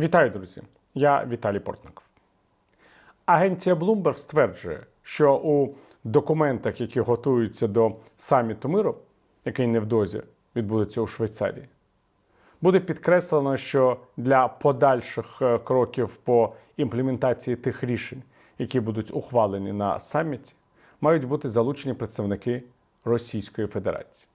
Вітаю, друзі! Я Віталій Портников. Агенція Bloomberg стверджує, що у документах, які готуються до саміту миру, який невдовзі відбудеться у Швейцарії, буде підкреслено, що для подальших е, кроків по імплементації тих рішень, які будуть ухвалені на саміті, мають бути залучені представники Російської Федерації.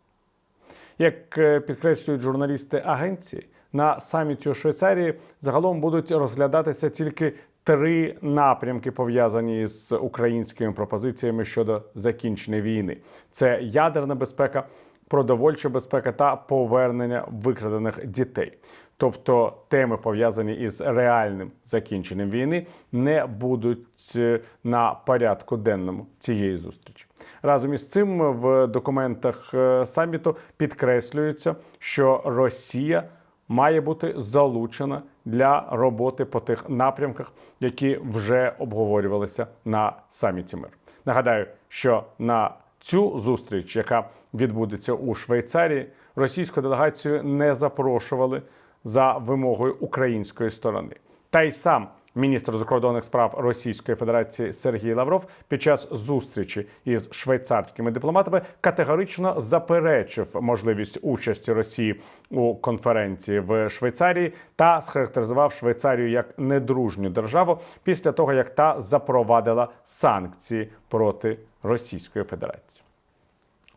Як е, підкреслюють журналісти агенції, на саміті у Швейцарії загалом будуть розглядатися тільки три напрямки, пов'язані з українськими пропозиціями щодо закінчення війни: це ядерна безпека, продовольча безпека та повернення викрадених дітей. Тобто теми пов'язані із реальним закінченням війни не будуть е, на порядку денному цієї зустрічі. Разом із цим в документах е, саміту підкреслюється, що Росія має бути залучена для роботи по тих напрямках, які вже обговорювалися на саміті мир. Нагадаю, що на цю зустріч, яка відбудеться у Швейцарії, російську делегацію не запрошували за вимогою української сторони. Та й сам міністр закордонних справ Російської Федерації Сергій Лавров під час зустрічі із швейцарськими дипломатами категорично заперечив можливість участі Росії у конференції в Швейцарії та схарактеризував Швейцарію як недружню державу після того, як та запровадила санкції проти Російської Федерації.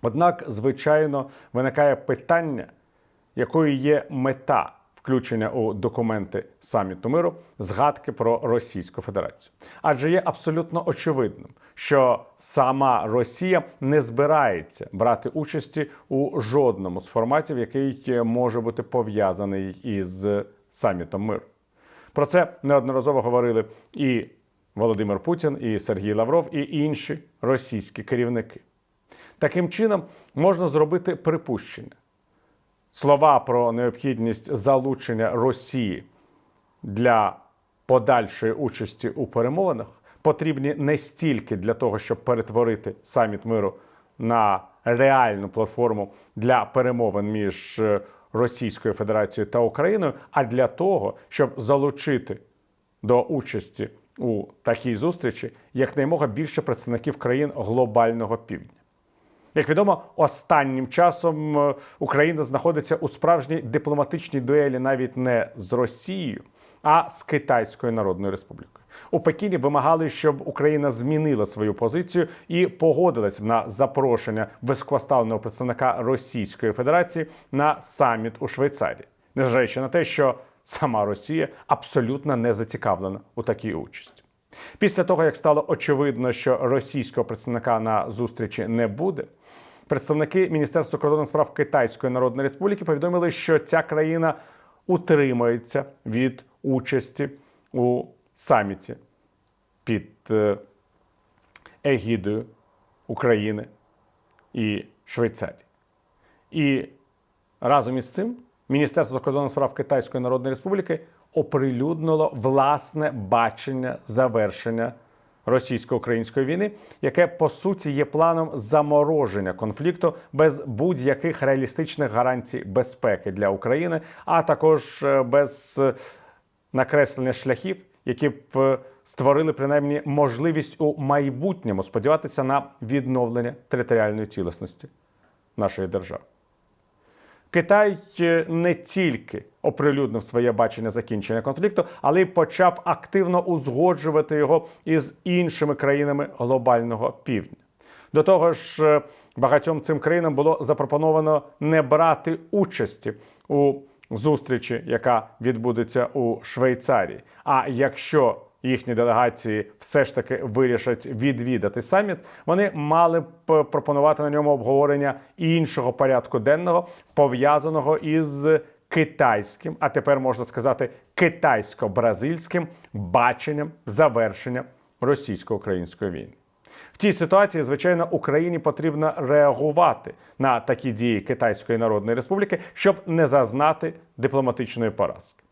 Однак, звичайно, виникає питання, якою є мета включення у документи саміту миру згадки про Російську Федерацію. Адже є абсолютно очевидним, що сама Росія не збирається брати участі у жодному з форматів, який може бути пов'язаний із самітом миру. Про це неодноразово говорили і Володимир Путін, і Сергій Лавров, і інші російські керівники. Таким чином можна зробити припущення. Слова про необхідність залучення Росії для подальшої участі у перемовинах потрібні не стільки для того, щоб перетворити саміт миру на реальну платформу для перемовин між е, Російською Федерацією та Україною, а для того, щоб залучити до участі у такій зустрічі якнаймога більше представників країн глобального півдня. Як відомо, останнім часом е, Україна знаходиться у справжній дипломатичній дуелі навіть не з Росією, а з Китайською Народною Республікою. У Пекіні вимагали, щоб Україна змінила свою позицію і погодилась на запрошення високоставленого представника Російської Федерації на саміт у Швейцарії, незважаючи на те, що сама Росія абсолютно не зацікавлена у такій участі. Після того, як стало очевидно, що російського представника на зустрічі не буде, представники Міністерства закордонних справ Китайської Народної Республіки повідомили, що ця країна утримується від участі у саміті під е, егідою України і Швейцарії. І разом із цим Міністерство закордонних справ Китайської Народної Республіки оприлюднило власне бачення завершення російсько-української війни, яке по суті є планом замороження конфлікту без будь-яких реалістичних гарантій безпеки для України, а також е, без е, накреслення шляхів, які б е, створили принаймні можливість у майбутньому сподіватися на відновлення територіальної цілісності нашої держави. Китай е, не тільки оприлюднив своє бачення закінчення конфлікту, але й почав активно узгоджувати його із іншими країнами глобального півдня. До того ж, е, багатьом цим країнам було запропоновано не брати участі у зустрічі, яка відбудеться у Швейцарії. А якщо їхні делегації все ж таки вирішать відвідати саміт, вони мали б пропонувати на ньому обговорення іншого порядку денного, пов'язаного із китайським, а тепер можна сказати китайсько-бразильським баченням завершення російсько-української війни. В цій ситуації, звичайно, Україні потрібно реагувати на такі дії Китайської Народної Республіки, щоб не зазнати дипломатичної поразки.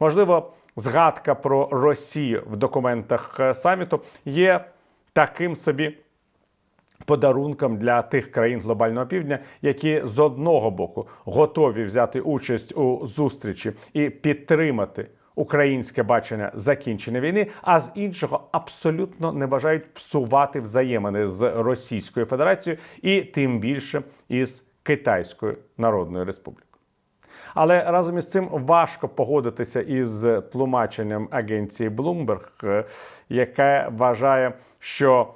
Можливо, згадка про Росію в документах е, саміту є таким собі подарунком для тих країн глобального півдня, які з одного боку готові взяти участь у зустрічі і підтримати українське бачення закінчення війни, а з іншого абсолютно не бажають псувати взаємини з Російською Федерацією і тим більше із Китайською Народною Республікою. Але разом із цим важко погодитися із тлумаченням агенції Bloomberg, е, яке вважає, що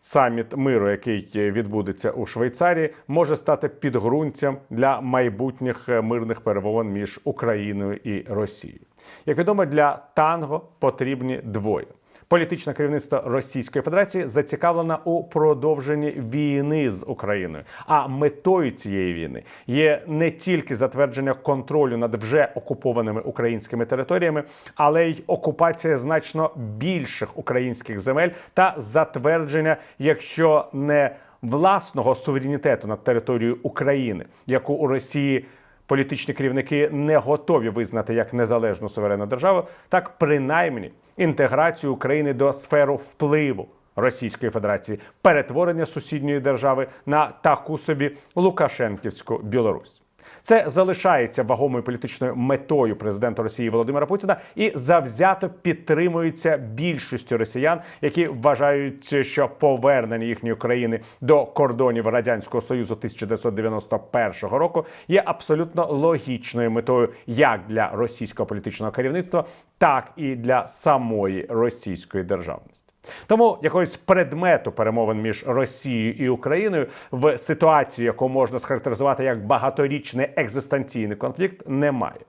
саміт миру, який відбудеться у Швейцарії, може стати підґрунтям для майбутніх е, мирних перемовин між Україною і Росією. Як відомо, для танго потрібні двоє. Політичне керівництво Російської Федерації зацікавлено у продовженні війни з Україною. А метою цієї війни є не тільки затвердження контролю над вже окупованими українськими територіями, але й окупація значно більших українських земель та затвердження, якщо не власного суверенітету над територією України, яку у Росії політичні керівники не готові визнати як незалежну суверенну державу, так принаймні інтеграцію України до сферу впливу Російської Федерації, перетворення сусідньої держави на таку собі Лукашенківську Білорусь. Це залишається вагомою політичною метою президента Росії Володимира Путіна і завзято підтримується більшістю росіян, які вважають, що повернення їхньої країни до кордонів радянського союзу 1991 року є абсолютно логічною метою як для російського політичного керівництва, так і для самої російської державності. Тому якогось предмету перемовин між Росією і Україною в ситуації, яку можна схарактеризувати як багаторічний екзистенційний конфлікт, немає.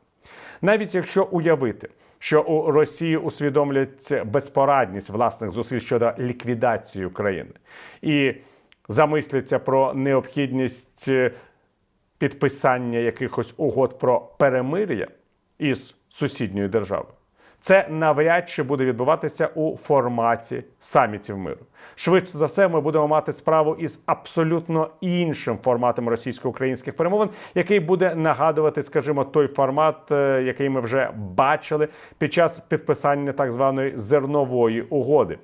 Навіть якщо уявити, що у Росії усвідомлять безпорадність власних зусиль щодо ліквідації України і замисляться про необхідність підписання якихось угод про перемир'я із сусідньою державою. Це навряд чи буде відбуватися у форматі самітів миру. Швидше за все, ми будемо мати справу із абсолютно іншим форматом російсько-українських перемовин, який буде нагадувати, скажімо, той формат, е, який ми вже бачили під час підписання так званої зернової угоди.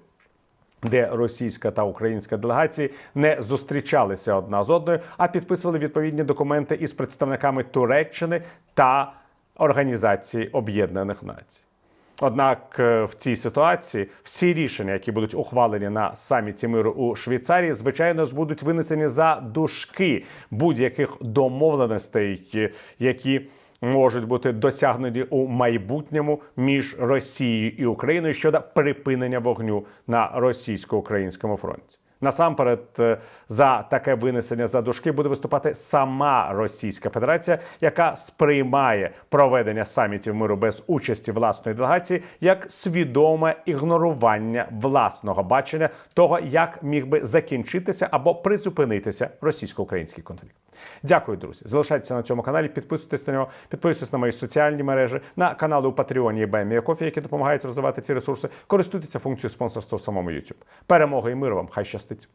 Де російська та українська делегації не зустрічалися одна з одною, а підписували відповідні документи із представниками Туреччини та Організації Об'єднаних Націй. Однак е, в цій ситуації всі рішення, які будуть ухвалені на саміті миру у Швейцарії, звичайно ж будуть винесені за дужки будь-яких домовленостей, е, які можуть бути досягнуті у майбутньому між Росією і Україною щодо припинення вогню на російсько-українському фронті. Насамперед, е, за таке винесення за дужки буде виступати сама Російська Федерація, яка сприймає проведення самітів миру без участі власної делегації як свідоме ігнорування власного бачення того, як міг би закінчитися або призупинитися російсько-український конфлікт. Дякую, друзі. Залишайтеся на цьому каналі, підписуйтесь на нього, підписуйтесь на мої соціальні мережі, на канали у Патреоні і Бемія Кофі, які допомагають розвивати ці ресурси. Користуйтеся функцією спонсорства в самому YouTube. Перемоги і миру вам! Хай щастить!